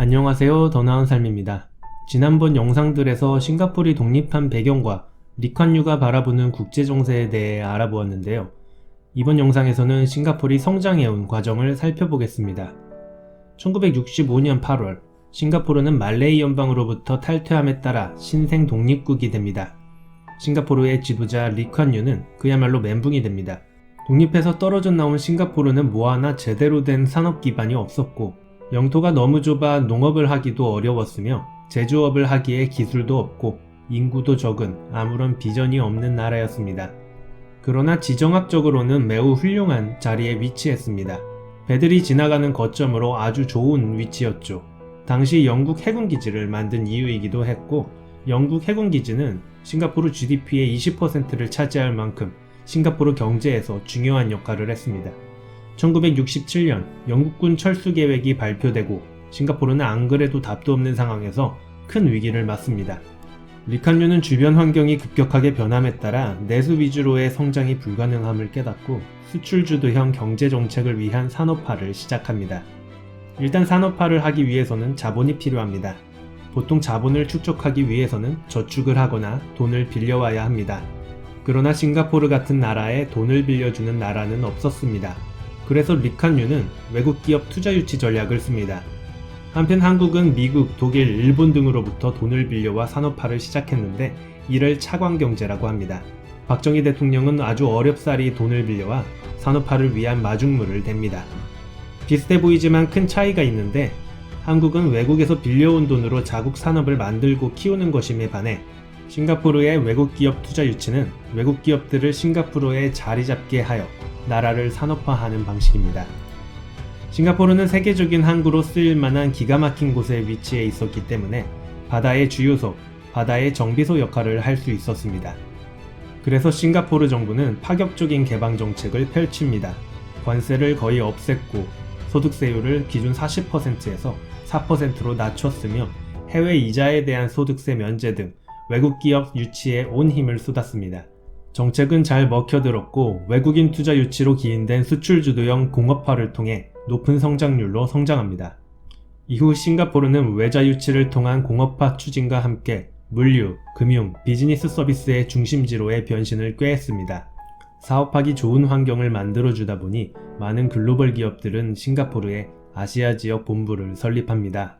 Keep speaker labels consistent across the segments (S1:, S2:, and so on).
S1: 안녕하세요. 더 나은 삶입니다. 지난번 영상들에서 싱가포르이 독립한 배경과 리칸유가 바라보는 국제 정세에 대해 알아보았는데요. 이번 영상에서는 싱가포르이 성장해온 과정을 살펴보겠습니다. 1965년 8월, 싱가포르는 말레이 연방으로부터 탈퇴함에 따라 신생 독립국이 됩니다. 싱가포르의 지도자 리칸유는 그야말로 멘붕이 됩니다. 독립해서 떨어져 나온 싱가포르는 뭐 하나 제대로 된 산업 기반이 없었고 영토가 너무 좁아 농업을 하기도 어려웠으며 제조업을 하기에 기술도 없고 인구도 적은 아무런 비전이 없는 나라였습니다. 그러나 지정학적으로는 매우 훌륭한 자리에 위치했습니다. 배들이 지나가는 거점으로 아주 좋은 위치였죠. 당시 영국 해군기지를 만든 이유이기도 했고 영국 해군기지는 싱가포르 GDP의 20%를 차지할 만큼 싱가포르 경제에서 중요한 역할을 했습니다. 1967년 영국군 철수 계획이 발표되고 싱가포르는 안 그래도 답도 없는 상황에서 큰 위기를 맞습니다. 리칸유는 주변 환경이 급격하게 변함에 따라 내수 위주로의 성장이 불가능함을 깨닫고 수출 주도형 경제 정책을 위한 산업화를 시작합니다. 일단 산업화를 하기 위해서는 자본이 필요합니다. 보통 자본을 축적하기 위해서는 저축을 하거나 돈을 빌려와야 합니다. 그러나 싱가포르 같은 나라에 돈을 빌려주는 나라는 없었습니다. 그래서 리칸유는 외국 기업 투자 유치 전략을 씁니다. 한편 한국은 미국, 독일, 일본 등으로부터 돈을 빌려와 산업화를 시작했는데 이를 차광 경제라고 합니다. 박정희 대통령은 아주 어렵사리 돈을 빌려와 산업화를 위한 마중물을 댑니다. 비슷해 보이지만 큰 차이가 있는데 한국은 외국에서 빌려온 돈으로 자국 산업을 만들고 키우는 것임에 반해 싱가포르의 외국 기업 투자 유치는 외국 기업들을 싱가포르에 자리 잡게 하여 나라를 산업화하는 방식입니다. 싱가포르는 세계적인 항구로 쓰일 만한 기가 막힌 곳에 위치해 있었기 때문에 바다의 주요소, 바다의 정비소 역할을 할 수 있었습니다. 그래서 싱가포르 정부는 파격적인 개방 정책을 펼칩니다. 관세를 거의 없앴고 소득세율을 기준 40%에서 4%로 낮췄으며 해외 이자에 대한 소득세 면제 등 외국 기업 유치에 온 힘을 쏟았습니다. 정책은 잘 먹혀들었고 외국인 투자 유치로 기인된 수출 주도형 공업화를 통해 높은 성장률로 성장합니다. 이후 싱가포르는 외자 유치를 통한 공업화 추진과 함께 물류, 금융, 비즈니스 서비스의 중심지로의 변신을 꾀했습니다. 사업하기 좋은 환경을 만들어주다 보니 많은 글로벌 기업들은 싱가포르에 아시아 지역 본부를 설립합니다.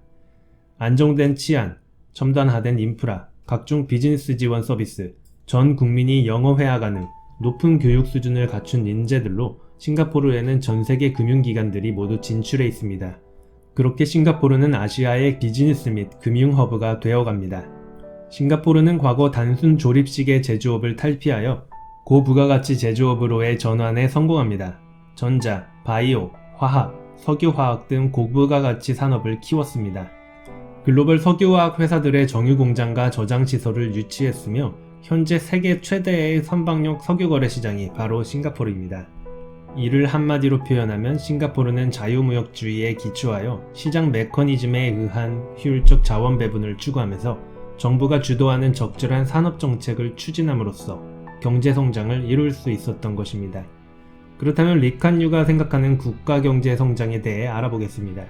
S1: 안정된 치안, 첨단화된 인프라, 각종 비즈니스 지원 서비스, 전 국민이 영어 회화 가 능, 높은 교육 수준을 갖춘 인재들로 싱가포르에는 전 세계 금융기관들이 모두 진출해 있습니다. 그렇게 싱가포르는 아시아의 비즈니스 및 금융 허브가 되어갑니다. 싱가포르는 과거 단순 조립식의 제조업을 탈피하여 고부가가치 제조업으로의 전환에 성공합니다. 전자, 바이오, 화학, 석유화학 등 고부가가치 산업을 키웠습니다. 글로벌 석유화학 회사들의 정유공장과 저장시설을 유치했으며 현재 세계 최대의 선박용 석유 거래 시장이 바로 싱가포르입니다. 이를 한마디로 표현하면 싱가포르는 자유무역주의에 기초하여 시장 메커니즘에 의한 효율적 자원 배분을 추구하면서 정부가 주도하는 적절한 산업 정책을 추진함으로써 경제 성장을 이룰 수 있었던 것입니다. 그렇다면 리칸유가 생각하는 국가 경제 성장에 대해 알아보겠습니다.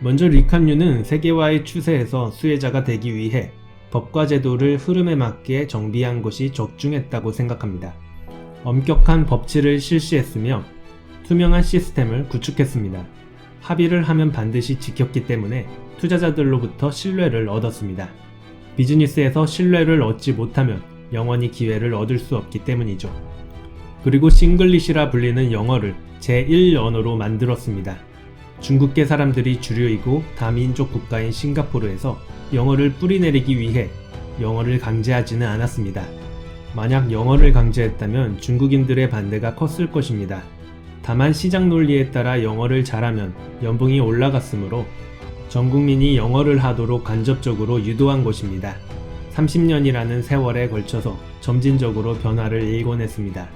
S1: 먼저 리칸유는 세계화의 추세에서 수혜자가 되기 위해 법과 제도를 흐름에 맞게 정비한 것이 적중했다고 생각합니다. 엄격한 법치를 실시했으며 투명한 시스템을 구축했습니다. 합의를 하면 반드시 지켰기 때문에 투자자들로부터 신뢰를 얻었습니다. 비즈니스에서 신뢰를 얻지 못하면 영원히 기회를 얻을 수 없기 때문이죠. 그리고 싱글리시라 불리는 영어를 제1 언어로 만들었습니다. 중국계 사람들이 주류이고 다민족 국가인 싱가포르에서 영어를 뿌리내리기 위해 영어를 강제하지는 않았습니다. 만약 영어를 강제했다면 중국인들의 반대가 컸을 것입니다. 다만 시장 논리에 따라 영어를 잘하면 연봉이 올라갔으므로 전 국민이 영어를 하도록 간접적으로 유도한 것입니다. 30년이라는 세월에 걸쳐서 점진적으로 변화를 일궈냈습니다.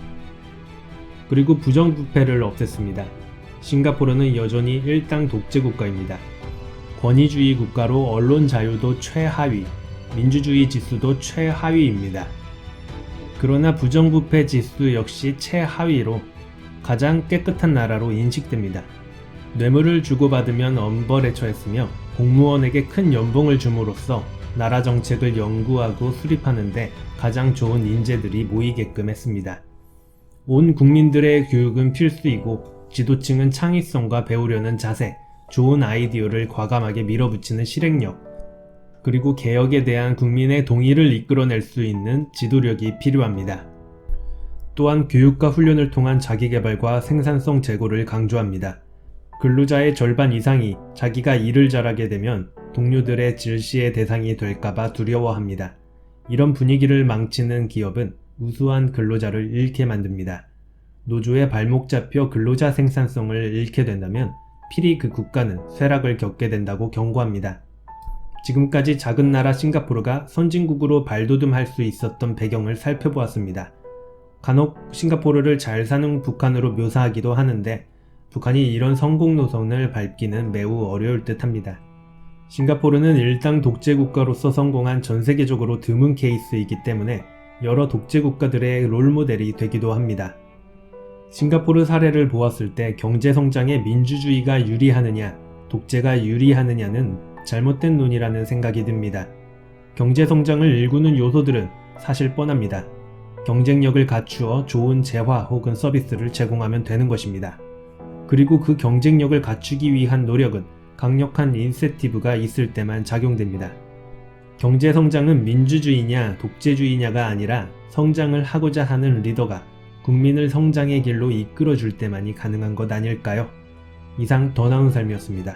S1: 그리고 부정부패를 없앴습니다. 싱가포르는 여전히 일당 독재 국가입니다. 권위주의 국가로 언론 자유도 최하위, 민주주의 지수도 최하위입니다. 그러나 부정부패 지수 역시 최하위로 가장 깨끗한 나라로 인식됩니다. 뇌물을 주고받으면 엄벌에 처했으며 공무원에게 큰 연봉을 줌으로써 나라 정책을 연구하고 수립하는데 가장 좋은 인재들이 모이게끔 했습니다. 온 국민들의 교육은 필수이고 지도층은 창의성과 배우려는 자세, 좋은 아이디어를 과감하게 밀어붙이는 실행력, 그리고 개혁에 대한 국민의 동의를 이끌어낼 수 있는 지도력이 필요합니다. 또한 교육과 훈련을 통한 자기개발과 생산성 제고를 강조합니다. 근로자의 절반 이상이 자기가 일을 잘하게 되면 동료들의 질시의 대상이 될까봐 두려워합니다. 이런 분위기를 망치는 기업은 우수한 근로자를 잃게 만듭니다. 노조의 발목 잡혀 근로자 생산성을 잃게 된다면 필히 그 국가는 쇠락을 겪게 된다고 경고합니다. 지금까지 작은 나라 싱가포르가 선진국으로 발돋움할 수 있었던 배경을 살펴보았습니다. 간혹 싱가포르를 잘 사는 북한으로 묘사하기도 하는데 북한이 이런 성공 노선을 밟기는 매우 어려울 듯 합니다. 싱가포르는 일당 독재 국가로서 성공한 전 세계적으로 드문 케이스이기 때문에 여러 독재 국가들의 롤모델이 되기도 합니다. 싱가포르 사례를 보았을 때 경제 성장에 민주주의가 유리하느냐, 독재가 유리하느냐는 잘못된 논이라는 생각이 듭니다. 경제 성장을 일구는 요소들은 사실 뻔합니다. 경쟁력을 갖추어 좋은 재화 혹은 서비스를 제공하면 되는 것입니다. 그리고 그 경쟁력을 갖추기 위한 노력은 강력한 인세티브가 있을 때만 작용됩니다. 경제 성장은 민주주의냐 독재주의냐가 아니라 성장을 하고자 하는 리더가 국민을 성장의 길로 이끌어 줄 때만이 가능한 것 아닐까요? 이상 더 나은 삶이었습니다.